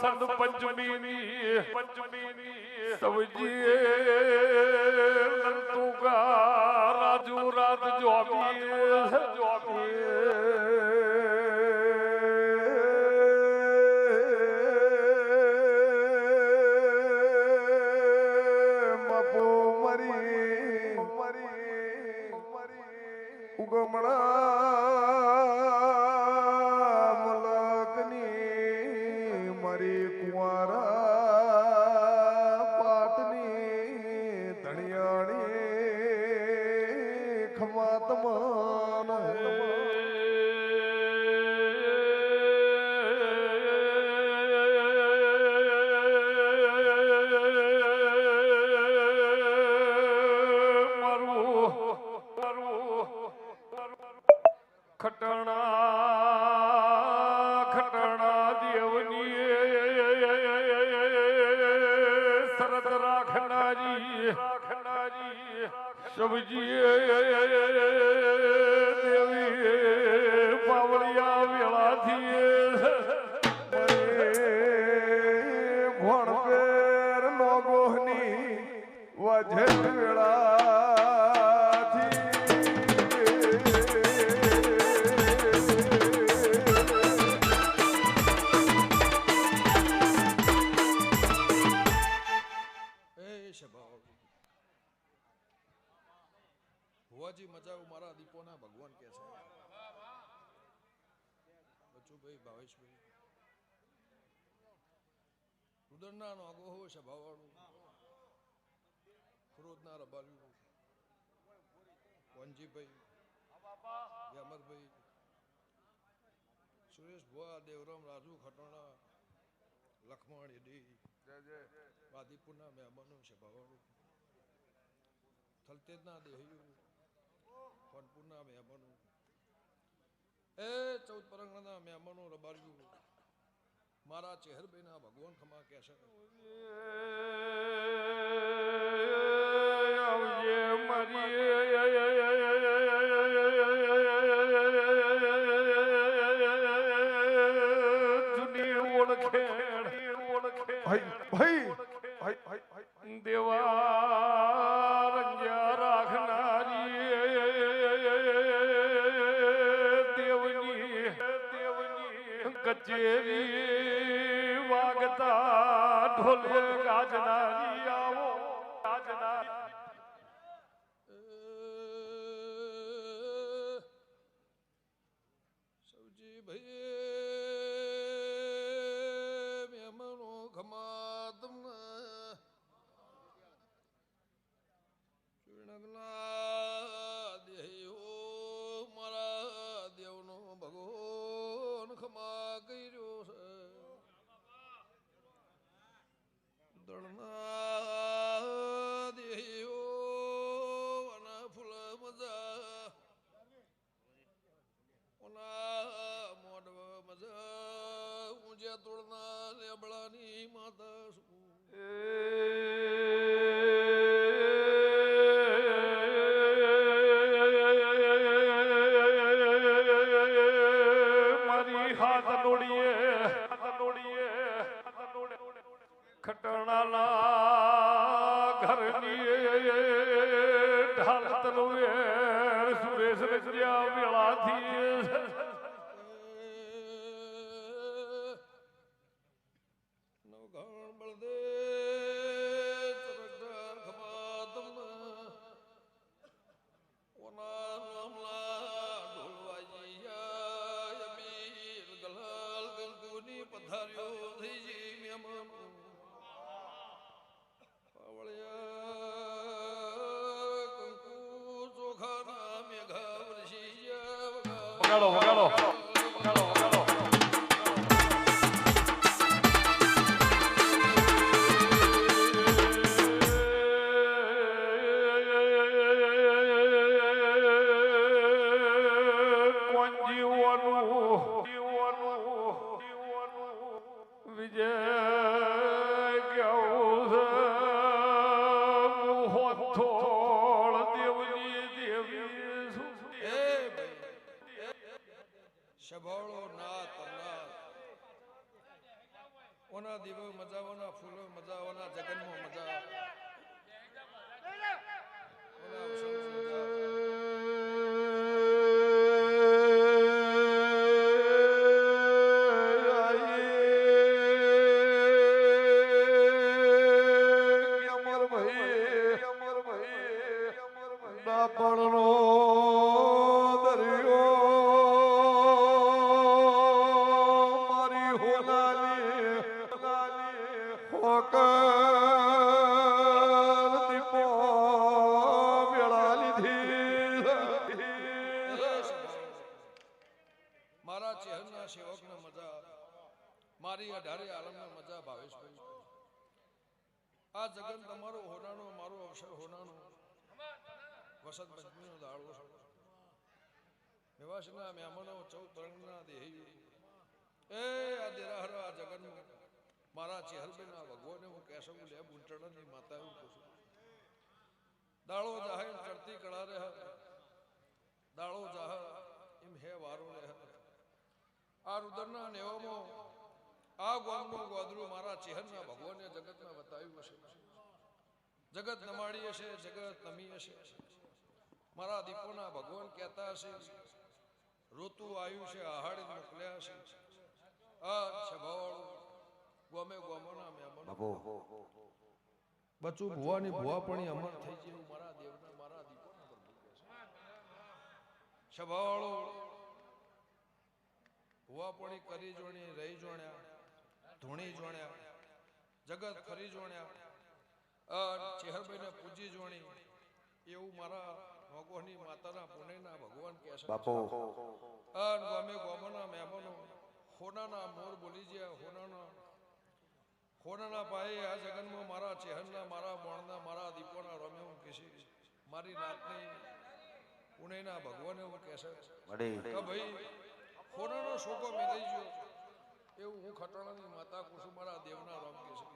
વસંત પંચમીની પંચમીની સવજીએ નંતુકા રાજુ રાત જોમી બાપુ ખમા તમાન ખટણા ખટણા દેવની શરત રાખનારી રાખનારી સબજી પાવળિયા વેળાથી ભણપેર નોગોહની વજે વેળાથી બચુભાઈ ભાવેશભાઈ. રુદરના નો આગોહો સ્વભાવવાળું ફરોદના રબાર્યું વનજીભાઈ વ્યામરભાઈ સુરેશ ભુવા દેવરામ રાજુ ખટોણા લખમણ એડી વાદીપુરના મહેમાનો ભવાડું થલતેજના દેહયું ફનપુરના મહેમાનો. ચૌદ પરંગણાના મહેમાનો રબાર્યું મારા ચેહરભાઈના ભગવાન ખમા કે છે આવજે મારી જૂની ઓળખે ઓળખે ભાઈ ભાઈ ભાઈ કચેરી વાગતા ઢોલે ગાજનારી લેબડાની માતા મારી હાથ નોડીએ ખટણાના ઘરની ઢાલ તલવે સુરેશ રજ્યા વેળાથી વગાડો વગાડો ઓના દીવો મજા ઓના ફૂલો મજા ઓના જગનમાં મજા ઓના સેવકને મજા મારી અઢારે આલમને મજા ભાવેશભાઈ આ જગન તમારો હોનાનો મારો અવસર હોનાનો વસંત પંચમીનો છે. નિવાસના મહેમાનો ચૌદ ત્રણના દેહી. એ, આ દેરાહર આ જગન. મારા ચેહરબેના ભગવાને હું કહેશો લે બુંટણની માતા એવું કહું દાળો જાહેર ચડતી કળા રહે. દાળો જાહર એમ હે વારો રહે. આ રુદરના નેવામાં આ ગોમનું ગોદરું મારા ચેહરના ભગવાને જગતમાં બતાવ્યું હશે. જગત નમાડી હશે જગત નમી હશે. મારા દીપોના ભગવાન કહેતા હશે ઋતુ આવ્યું છે આહાડી મોકલ્યા હશે. આ સભાવાળું ગોમે ગોમોના મહેમાનો. બચું ભુવાની ભુવા પણ અમર થઈ ગયું મારા દેવના મારા દીપોના પ્રભુ કહે છે કરી જોણી રહી જોણ્યા ધૂણી જોણ્યા જગત ફરી જોણ્યા ચેહરભાઈને પૂજી જોણી. એવું મારા ભગવાનની માતાના પુણ્યના ભગવાન કહે છે. અન ગમે ગોમના મહેમાનો હોનાના મોર બોલી જ્યા હોનાના હોનાના પાયે આ જગનમાં મારા ચેહરના મારા મોણના મારા દીપોના રમે હું કહેશે મારી નાતની પુણેના ભગવાને હું કહેશે કે ભાઈ હોનાનો શોકો મેળવી ગયો એવું હું ખટાણાની માતા કુસુમારા દેવના રામ કે છે.